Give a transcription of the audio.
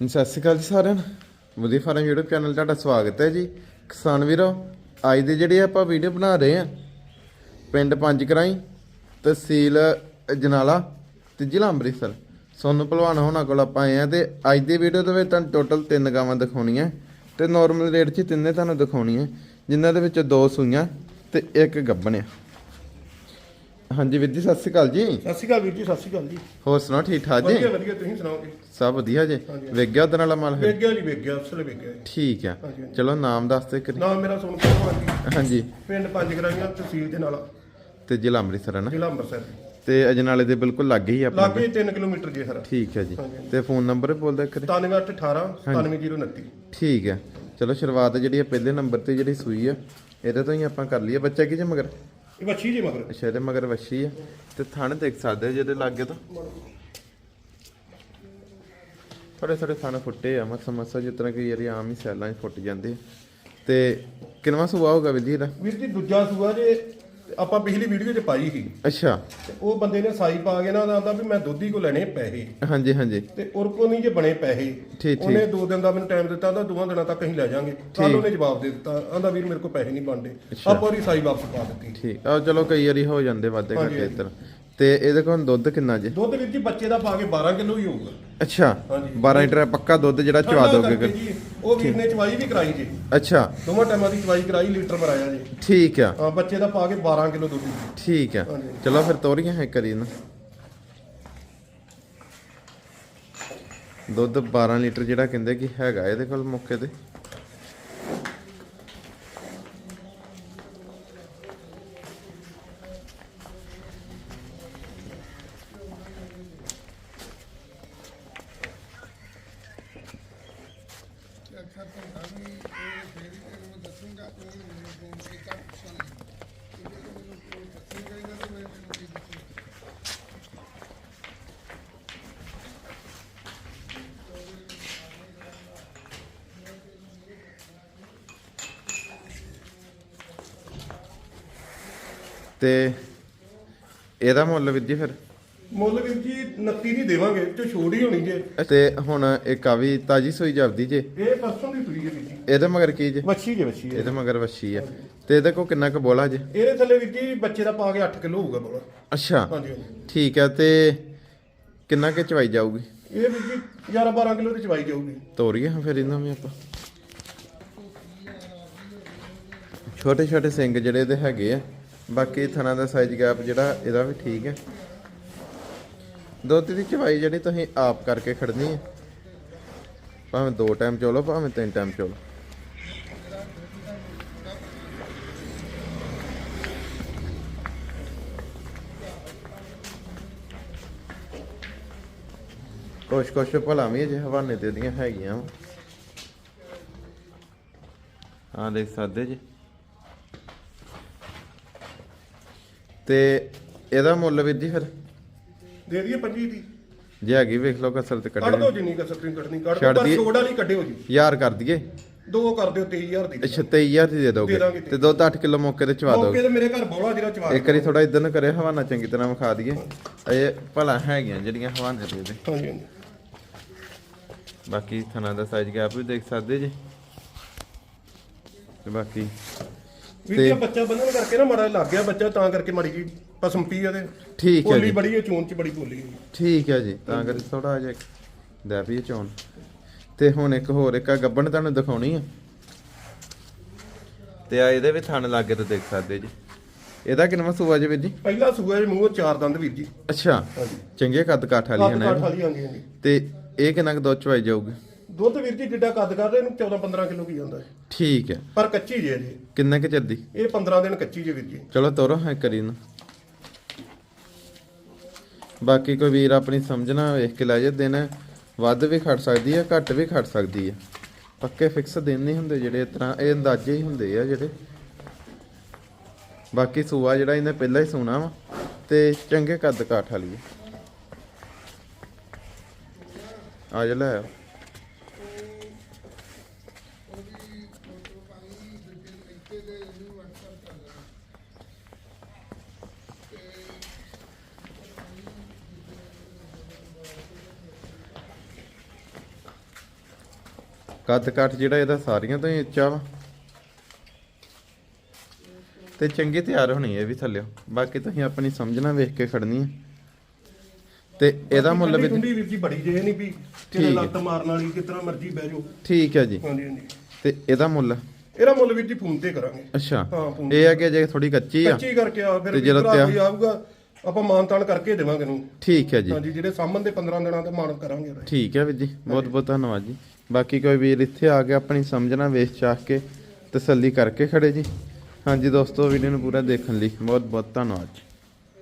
ਸਤਿ ਸ਼੍ਰੀ ਅਕਾਲ ਜੀ ਸਾਰਿਆਂ ਨੂੰ। ਮੁਦੀ ਫਾਰਮ YouTube ਚੈਨਲ ਤੁਹਾਡਾ ਸਵਾਗਤ ਹੈ ਜੀ। ਕਿਸਾਨ ਵੀਰੋ, ਅੱਜ ਦੇ ਜਿਹੜੇ ਆਪਾਂ ਵੀਡੀਓ ਬਣਾ ਰਹੇ ਆ ਪਿੰਡ ਪੰਜ ਕਰਾਈ ਤਹਿਸੀਲ ਜਨਾਲਾ ਤੇ ਜ਼ਿਲ੍ਹਾ ਅੰਮ੍ਰਿਤਸਰ। ਸੋਨੂੰ ਪਹਿਲਵਾਨ ਹੋਣਾ ਕੋਲ ਆਪਾਂ ਆਏ ਆ ਤੇ ਅੱਜ ਦੀ ਵੀਡੀਓ ਦੇ ਵਿੱਚ ਤੁਹਾਨੂੰ ਟੋਟਲ ਤਿੰਨ ਗਾਵਾਂ ਦਿਖਾਉਣੀਆਂ ਤੇ ਨਾਰਮਲ ਰੇਟ 'ਚ ਤਿੰਨੇ ਤੁਹਾਨੂੰ ਦਿਖਾਉਣੀਆਂ ਜਿਨ੍ਹਾਂ ਦੇ ਵਿੱਚ ਦੋ ਸੂਈਆਂ ਤੇ ਇੱਕ ਗੱਭਣ ਆ ਹਾਂਜੀ ਵੀਰ ਜੀ ਸਤਿ ਸ਼੍ਰੀ ਅਕਾਲ ਜੀ। ਸਤਿ ਸ਼੍ਰੀ ਅਕਾਲ ਵੀਰ ਜੀ ਸਤਿ ਸ਼੍ਰੀ ਅਕਾਲ ਜੀ। ਹੋਰ ਸੁਣਾਓ ਠੀਕ ਠਾਕ ਜੀ? ਵਧੀਆ ਵਧੀਆ ਤੁਸੀਂ ਸੁਣਾਓਗੇ ਸਭ ਵਧੀਆ ਜੀ। ਹਾਂਜੀ। ਗਿਆ ਉਹਦੇ ਨਾਲ ਮਾਲ ਫਿਰ? ਵੇਖ ਗਿਆ ਜੀ ਵੇਖ ਗਿਆ ਅਸਲ ਵੇਖ ਗਿਆ ਜੀ। ਠੀਕ ਆ। ਹਾਂਜੀ, ਹਾਂਜੀ। ਚਲੋ ਨਾਮ ਦੱਸ ਦੇ ਕਰੀ ਨਾਮ ਮੇਰਾ ਸੁਣ ਕੇ ਹਾਂਜੀ। ਪਿੰਡ ਪੰਜ ਗਰਾਈਆਂ ਤਹਿਸੀਲ ਦੇ ਨਾਲ। ਤੇ ਜ਼ਿਲ੍ਹਾ ਅੰਮ੍ਰਿਤਸਰ ਹੈ ਨਾ? ਜ਼ਿਲ੍ਹਾ ਅੰਮ੍ਰਿਤਸਰ ਤੇ ਅਜਨਾਲੇ ਦੇ ਬਿਲਕੁਲ ਲਾਗੇ ਹੀ ਆਪਣਾ ਲਾਗੇ 3 ਕਿਲੋਮੀਟਰ ਜੇ ਹਰਾ ਠੀਕ ਹੈ ਜੀ। ਤੇ ਫੋਨ ਨੰਬਰ ਬੋਲਦਾ ਕਰੇ 9818 97029 ਠੀਕ ਹੈ ਚਲੋ ਸ਼ੁਰੂਆਤ ਜਿਹੜੀ ਹੈ ਪਹਿਲੇ ਨੰਬਰ ਤੇ ਜਿਹੜੀ ਸੂਈ ਆ ਇਹਦੇ ਤੋਂ ਹੀ ਆਪਾਂ ਕਰ ਲਈਏ। ਬੱਚਾ ਕੀ ਜੇ ਮਗਰ? ਇਹ ਜੀ ਮਗਰ। ਅੱਛਾ ਇਹਦੇ ਮਗਰ ਵੱਛੀ ਆ। ਤੇ ਥਣ ਦੇਖ ਸਕਦੇ ਜਿਹਦੇ ਲਾਗੇ ਤੋਂ। ਥੋੜੇ ਥੋੜੇ ਥਣ ਫੁੱਟੇ ਆ। ਮਸਾ ਮਸਾ ਜਿਸ ਤਰ੍ਹਾਂ ਕਿ ਯਾਰੀ ਆਮ ਹੀ ਸੈਲਾਂ 'ਚ ਫੁੱਟ ਜਾਂਦੇ। ਤੇ ਕਿੰਨਵਾ ਸੁਆ ਹੋਗਾ ਵੀਰ ਜੀ ਇਹਦਾ? ਵੀਰ ਜੀ ਦੂਜਾ ਸੂਆ ਜੇ ਤੇ ਆਪਾਂ ਪਿਛਲੀ ਵੀਡੀਓ 'ਚ ਪਾਈ ਸੀ। ਅੱਛਾ। ਤੇ ਉਹ ਬੰਦੇ ਨੇ ਸਾਈ ਪਾ ਕੇ ਨਾ ਆਂਦਾ ਵੀ ਮੈਂ ਦੋਧੀ ਕੋ ਲੈਣੇ ਪੈਸੇ। ਹਾਂਜੀ ਹਾਂਜੀ। ਤੇ ਉਰ ਕੋ ਨਹੀਂ ਜੇ ਬਣੇ ਪੈਸੇ। ਠੀਕ। ਉਹਨੇ ਦੋ ਦਿਨ ਦਾ ਮੈਨੂੰ ਟਾਈਮ ਦਿੱਤਾ ਤਾਂ ਦੋਵਾਂ ਦਿਨਾਂ ਤੱਕ ਅਸੀਂ ਲੈ ਜਾਾਂਗੇ। ਕੱਲ ਉਹਨੇ ਜਵਾਬ ਦੇ ਦਿੱਤਾ ਆਂਦਾ ਵੀਰ ਮੇਰੇ ਕੋ ਪੈਸੇ ਨਹੀਂ ਬਣਦੇ। ਆਪਾਂ ਉਹਦੀ ਸਾਈ ਵਾਪਸ ਪਾ ਦਿੱਤੀ। ਠੀਕ। ਆ ਚਲੋ ਕਈ ਵਾਰੀ ਹੋ ਜਾਂਦੇ ਵਾਧੇ ਹਾਂਜੀ, ਘਾਟੇ ਇੱਧਰ। ਤੇ ਇਹਦੇ ਕੋਲ ਦੁੱਧ ਕਿੰਨਾ ਜੇ? ਦੁੱਧ ਵੀਰ ਜੀ ਬੱਚੇ ਦਾ ਪਾ ਕੇ 12 ਕਿਲੋ ਹੀ ਹੋਊਗਾ। ਅੱਛਾ ਹਾਂਜੀ। 12 ਲੀਟਰ ਪੱਕਾ ਦੁੱਧ ਜਿਹੜਾ ਚਵਾ ਦੋਗੇ ਉਹ ਵੀਰ ਨੇ ਚਵਾਈ ਵੀ ਕਰਾਈ ਜੀ। ਅੱਛਾ। ਦੋਵਾਂ ਟਾਈਮਾਂ ਦੀ ਚਵਾਈ ਕਰਾਈ ਲੀਟਰ ਮਰਾਇਆ ਜੀ। ਠੀਕ ਆ। ਹਾਂ ਬੱਚੇ ਦਾ ਪਾ ਕੇ 12 ਕਿਲੋ ਦੁੱਧ। ਠੀਕ ਆ। ਚਲੋ ਫਿਰ ਤੋਰੀਆਂ ਹੈ ਕਰੀ ਨਾ। ਦੁੱਧ 12 ਲੀਟਰ ਜਿਹੜਾ ਕਹਿੰਦੇ ਕਿ ਹੈਗਾ ਇਹਦੇ ਕੋਲ ਮੌਕੇ ਤੇ। ਤੇ ਇਹਦਾ ਮੁੱਲ ਵੀਰ ਜੀ ਫਿਰ? ਮੁੱਲ ਵੀਰ ਜੀ 29 ਦੀ ਦੇਵਾਂਗੇ ਤੇ ਛੋੜ ਹੀ ਹੋਣੀ ਜੇ। ਤੇ ਹੁਣ ਇੱਕ ਆ ਵੀ ਤਾਜੀ ਸੋਈ ਜਾਪਦੀ ਜੇ। ਇਹ ਪਰਸੋਂ ਦੀ ਸੂਈ ਹੈ ਵੀਰ ਜੀ। ਇਹਦੇ ਮਗਰ ਕੀ ਜੇ? ਵੱਛੀ ਜੇ ਵੱਛੀ ਹੈ ਇਹਦੇ ਮਗਰ ਵੱਛੀ ਆ। ਤੇ ਇਹਦੇ ਕੋ ਕਿੰਨਾ ਕੁ ਬੋਲਾ ਜੇ? ਇਹਦੇ ਥੱਲੇ ਵੀਰ ਜੀ ਬੱਚੇ ਦਾ ਪਾ ਕੇ 8 ਕਿਲੋ ਹੋਊਗਾ ਬੋਲਾ। ਅੱਛਾ। ਹਾਂਜੀ ਹਾਂਜੀ। ਠੀਕ ਆ ਤੇ ਕਿੰਨਾ ਕੁ ਚਵਾਈ ਜਾਊਗੀ? ਇਹ ਵੀਰ ਜੀ 11 12 ਕਿਲੋ ਦੀ ਚਵਾਈ ਜਾਊਗੀ। ਤੋਰੀਏ ਹਾਂ ਫਿਰ ਇਹਨਾਂ ਵੀ ਆਪਾਂ। ਛੋਟੇ ਛੋਟੇ ਸਿੰਘ ਜਿਹੜੇ ਇਹਦੇ ਹੈਗੇ ਆ। ਬਾਕੀ ਥਣਾ ਦਾ ਸਾਈਜ਼ ਗੈਪ ਜਿਹੜਾ, ਇਹਦਾ ਵੀ ਠੀਕ ਹੈ। ਦੁੱਧ ਦੀ ਚਵਾਈ ਜਿਹੜੀ ਤੁਸੀਂ ਆਪ ਕਰਕੇ ਖੜਨੀ ਹੈ। ਭਾਵੇਂ ਦੋ ਟਾਈਮ ਚੋਲੋ, ਭਾਵੇਂ ਤਿੰਨ ਟਾਈਮ ਚੋਲੋ। ਕੁਛ ਕੁਛ ਭਲਾ ਵੀ ਜੇ ਹਵਾਨੇ ਤੇ ਦੀਆਂ ਹੈਗੀਆਂ ਹਾਂ ਦੇਖ ਸਕਦੇ ਜੀ। ਤੇ ਇਹਦਾ ਮੁੱਲ ਵੀਰ ਜੀ ਫਿਰ? ਦੇ ਦਈਏ 25 ਦੀ ਜੇ ਹੈਗੀ ਵੇਖ ਲਓ ਕਸਰ ਤੇ ਕੱਢ ਦੋ ਜਿੰਨੀ ਕਸਰ ਤੁਸੀਂ ਕੱਢਣੀ ਕੱਢ ਛੱਡ ਦੋ ਪਰ ਦਈਏ। ਛੋੜ ਵਾਲੀ ਕੱਢਿਓ ਜੀ। ਯਾਰ ਕਰ ਦਈਏ। ਦੋ ਕਰ ਦਿਓ 23000 ਦੀ। ਅੱਛਾ 23000 ਦੀ ਦੇ ਦੇ ਦੋਗੇ ਦਾਂਗੇ ਤੇ ਦੁੱਧ 8 ਕਿਲੋ ਮੌਕੇ ਤੇ ਚਵਾ ਦੋਗੇ। ਮੌਕੇ ਤੇ ਮੇਰੇ ਘਰ ਬੋਲਾ ਜਿਹੜਾ ਚਵਾ ਇੱਕ ਵਾਰੀ ਥੋੜਾ ਨੂੰ ਕਰਿਓ ਹਵਾਨਾ ਚੰਗੀ ਤਰ੍ਹਾਂ ਵਿਖਾ ਦਈਏ। ਇਹ ਭਲਾ ਹੈਗੀਆਂ ਜਿਹੜੀਆਂ ਹਵਾਨੇ ਤੇ ਇਹਦੇ ਹਾਂਜੀ ਹਾਂਜੀ। ਬਾਕੀ ਥਣਾ ਦਾ ਸਾਈਜ਼ ਗੈਪ ਵੀ ਦੇਖ ਸਕਦੇ ਜੀ। ਤੇ ਬਾਕੀ ਵੀਰ ਜੀ ਆਹ ਬੱਚਾ ਬੰਨਣ ਕਰਕੇ ਨਾ ਮਾੜਾ ਲੱਗ ਗਿਆ ਬੱਚਾ ਤਾਂ ਕਰਕੇ ਮਾੜੀ ਜੀ ਪਸਮ ਪੀ ਉਹਦੇ ਠੀਕ ਹੈ ਜੀ। ਬੜੀ ਹੈ ਚੂਨ ਚ ਬੜੀ ਹੈ ਠੀਕ ਹੈ ਜੀ ਤਾਂ ਕਰਕੇ ਥੋੜਾ ਜਿਹਾ ਦਾ ਵੀ ਚੋਣ। ਤੇ ਹੁਣ ਇੱਕ ਹੋਰ ਇੱਕ ਆ ਗੱਬਣ ਤੁਹਾਨੂੰ ਦਿਖਾਉਣੀ ਆ। ਤੇ ਆ ਇਹਦੇ ਵੀ ਥਣ ਲੱਗੇ ਤੇ ਦੇਖ ਸਕਦੇ ਜੀ। ਇਹਦਾ ਕਿੰਨਾ ਸੂਆ ਜੀ ਵੀਰ ਜੀ? ਪਹਿਲਾ ਸੂਆ ਦੇ ਮੂੰਹ ਚਾਰ ਦੰਦ ਵੀਰ ਜੀ। ਅੱਛਾ ਹਾਂਜੀ। ਚੰਗੇ ਕੱਦ ਕਾਠ ਵਾਲੀ ਹੈ ਕੱਦ ਨਾ ਕਾਠ ਇਹ? ਵਾਲੀ ਹਾਂਜੀ। ਹਾਂਜੀ ਤੇ ਇਹ ਕਿੰਨਾ ਕੁ ਦੁੱਧ ਚਵਾਈ ਜਾਊਗੀ? ਦੁੱਧ ਵੀਰ ਜੀ ਜਿੱਡਾ ਕੱਦ ਕਰਦੇ ਇਹਨੂੰ 14 15 ਕਿਲੋ ਕੀ ਜਾਂਦਾ ਹੈ ਠੀਕ ਹੈ। ਪਰ ਕੱਚੀ ਜੇ ਜੀ ਕਿੰਨਾ ਕੁ ਚੱਲਦੀ ਇਹ 15 ਦਿਨ ਕੱਚੀ ਜੇ ਵੀਰ ਜੀ। ਚਲੋ ਤੋਰੋ ਹੈ ਕਰੀ ਨਾ ਬਾਕੀ ਕੋਈ ਵੀਰ ਆਪਣੀ ਸਮਝਣਾ ਵੇਖ ਕੇ ਲੈ ਜੇ ਦਿਨ ਵੱਧ ਵੀ ਖੜ ਸਕਦੀ ਹੈ ਘੱਟ ਵੀ ਖੜ ਸਕਦੀ ਹੈ। ਪੱਕੇ ਫਿਕਸ ਦਿਨ ਨਹੀਂ ਹੁੰਦੇ ਜਿਹੜੇ ਇਸ ਤਰ੍ਹਾਂ ਇਹ ਅੰਦਾਜ਼ੇ ਹੀ ਹੁੰਦੇ ਆ ਜਿਹੜੇ। ਬਾਕੀ ਸੂਆ ਜਿਹੜਾ ਇਹਨੇ ਪਹਿਲਾਂ ਹੀ ਸੂਣਾ ਵਾ ਤੇ ਚੰਗੇ ਕੱਦ ਕਾਠ ਵਾਲੀ ਹੈ। ਆ ਜਾ ਲੈ ਆਓ। ਕੱਦ ਕੱਟ ਜਿਹੜਾ ਇਹਦਾ ਸਾਰੀਆਂ ਤੋਂ ਹੀ ਉੱਚਾ ਵਾ। ਤੇ ਚੰਗੀ ਤਿਆਰ ਹੋਣੀ ਹੈ ਵੀ ਥੱਲਿਓ। ਬਾਕੀ ਤੁਸੀਂ ਆਪਣੀ ਸਮਝਣਾ ਵੇਖ ਕੇ ਖੜਨੀ ਹੈ ਤੇ ਇਹਦਾ ਮੁੱਲ ਵੀ ਟੁੰਡੀ ਵੀਰ ਜੀ ਬੜੀ ਜੇ ਨਹੀਂ ਵੀ ਠੀਕ ਕਿਤੇ। ਲੱਤ ਮਾਰਨ ਵਾਲੀ ਕਿਤਨਾ ਮਰਜ਼ੀ ਬਹਿ ਜਾਓ। ਠੀਕ ਹੈ ਜੀ। ਹਾਂਜੀ ਹਾਂਜੀ। ਤੇ ਇਹਦਾ ਮੁੱਲ? ਇਹਦਾ ਮੁੱਲ ਵੀਰ ਜੀ ਫੋਨ ਤੇ ਕਰਾਂਗੇ। ਅੱਛਾ। ਇਹ ਆ ਕਿ ਜੇ ਥੋੜੀ ਕੱਚੀ ਆ? ਕੱਚੀ ਕਰਕੇ ਆ ਫਿਰ ਵੀ ਭਰਾ ਆਊਗਾ। ਆਪਾਂ ਮਾਨਤਾਨ ਕਰਕੇ ਦੇਵਾਂਗੇ ਨੂੰ ਠੀਕ ਹੈ ਜੀ। ਹਾਂਜੀ ਜਿਹੜੇ ਸਾਹਮਣ ਦੇ 15 ਦਿਨਾਂ ਤੇ ਮਾਨ ਕਰਾਂਗੇ ਉਹਦਾ। ਠੀਕ ਹੈ ਵੀਰ ਜੀ ਬਹੁਤ ਬਹੁਤ ਧੰਨਵਾਦ ਜੀ। ਬਾਕੀ ਕੋਈ ਵੀਰ ਇੱਥੇ ਆ ਕੇ ਆਪਣੀ ਸਮਝਣਾ ਵੇਖ ਚਾਖ ਕੇ ਤਸੱਲੀ ਕਰਕੇ ਖੜੇ ਜੀ। ਹਾਂਜੀ ਦੋਸਤੋ ਵੀਡੀਓ ਨੂੰ ਪੂਰਾ ਦੇਖਣ ਲਈ ਬਹੁਤ ਬਹੁਤ ਧੰਨਵਾਦ